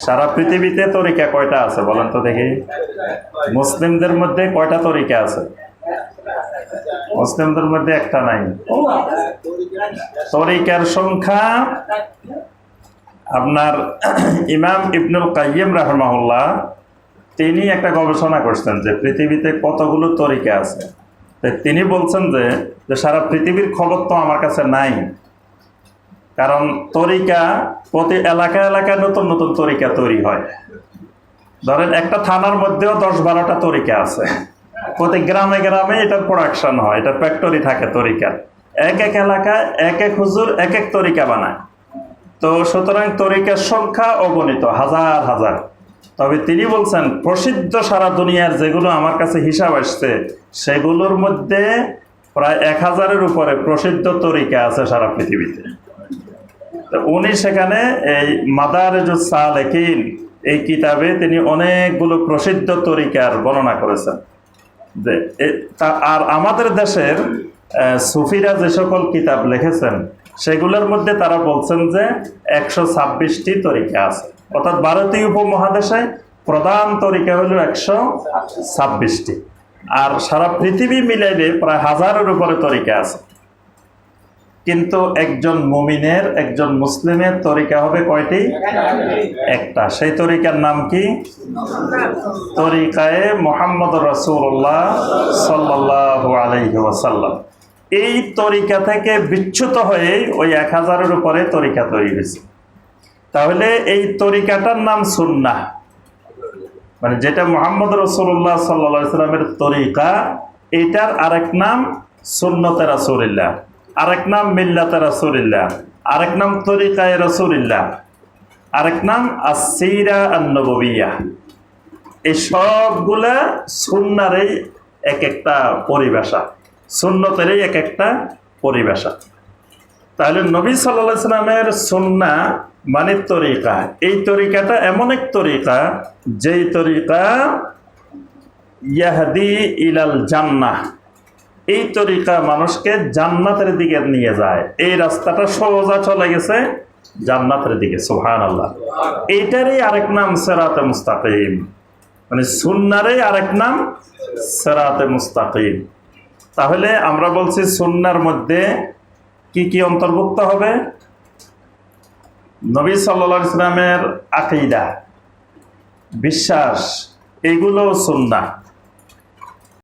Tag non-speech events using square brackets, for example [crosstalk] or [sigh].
সারা পৃথিবীতে তরিকা কয়টা আছে বলেন তো দেখি। মুসলিমদের মধ্যে কয়টা তরিকা আছে? মুসলিমদের মধ্যে একটা নাই। তরিকার সংখ্যা আপনার [clears throat] ইমাম ইবনুল কাইম রাহমাহুল্লাহ, তিনি একটা গবেষণা করছেন যে পৃথিবীতে কতগুলো তরিকা আছে। তিনি বলছেন যে যে সারা পৃথিবীর খবর তো আমার কাছে নাই। কারণ তরিকা প্রতি এলাকা এলাকায় নতুন নতুন তরিকা তৈরি হয়। ধরেন একটা থানার মধ্যেও দশ বারোটা তরিকা আছে। প্রতি গ্রামে গ্রামে এটা প্রোডাকশন হয়, এটা ফ্যাক্টরি থাকে তরিকার এক এক এলাকায় এক এক হুজুর এক এক তরিকা বানায়। তো সুতরাং তরিকার সংখ্যা অগণিত, হাজার হাজার। তবে তিনি বলছেন, প্রসিদ্ধ সারা দুনিয়ার যেগুলো আমার কাছে হিসাব আসছে, সেগুলোর মধ্যে প্রায় এক হাজারের উপরে প্রসিদ্ধ তরিকা আছে সারা পৃথিবীতে। উনি সেখানে এই মাদারেজুস সালেকিন এই কিতাবে তিনি অনেকগুলো প্রসিদ্ধ তরিকার বর্ণনা করেছেন। যে আর আমাদের দেশের সুফিরা যে সকল কিতাব লিখেছেন, সেগুলোর মধ্যে তারা বলছেন যে একশো ছাব্বিশটি তরিকা আছে। অর্থাৎ ভারতীয় উপমহাদেশে প্রধান তরিকা হলো একশো ছাব্বিশটি। আর সারা পৃথিবী মিলাইলে প্রায় হাজারের উপরে তরিকা আছে। কিন্তু একজন মমিনের, একজন মুসলিমের তরিকা হবে কয়টি? একটা। সেই তরিকার নাম কি? তরিকায়ে মোহাম্মদ রসুল্লাহ সাল্লাহ আলাইহি ওয়াসাল্লাম। এই তরিকা থেকে বিচ্যুত হয়ে ওই এক হাজারের উপরে তরিকা তৈরি হয়েছে। তাহলে এই তরিকাটার নাম সুন্নাহ। মানে যেটা মোহাম্মদ রসুল্লাহ সাল্লা সাল্লামের তরিকা, এটার আরেক নাম সুন্নতে রাসুলিল্লাহ। আরেক নাম মিল্লাতে রাসুলিল্লাহ, আরেক নাম তরিকায় রসুলিল্লাহ, আরেক নাম আসিরা আন্নবিয়া এই সবগুলা সুন্নারই এক একটা পরিভাষা, সুন্নতেরই এক একটা পরিভাষা। তাহলে নবী সাল্লাহ সাল্লামের সুন্না মানে তরিকা। এই তরিকাটা এমন এক তরিকা, যেই তরিকা ইয়াহদি ইলাল জান্নাহ এই তরিকা মানুষকে জান্নাতের দিকে নিয়ে যায়। এই রাস্তাটা সোজা চলে গেছে জান্নাতের দিকে সুহান আল্লাহ এইটারই আরেক নাম সেরাতে মুস্তাকিম। মানে সুন্নারই আরেক নাম সেরাতে মুস্তাকিম। তাহলে আমরা বলছি সুন্নার মধ্যে কি কি অন্তর্ভুক্ত হবে? নবী সাল্লা ইসলামের আকিদা, বিশ্বাস, এগুলো সুন্না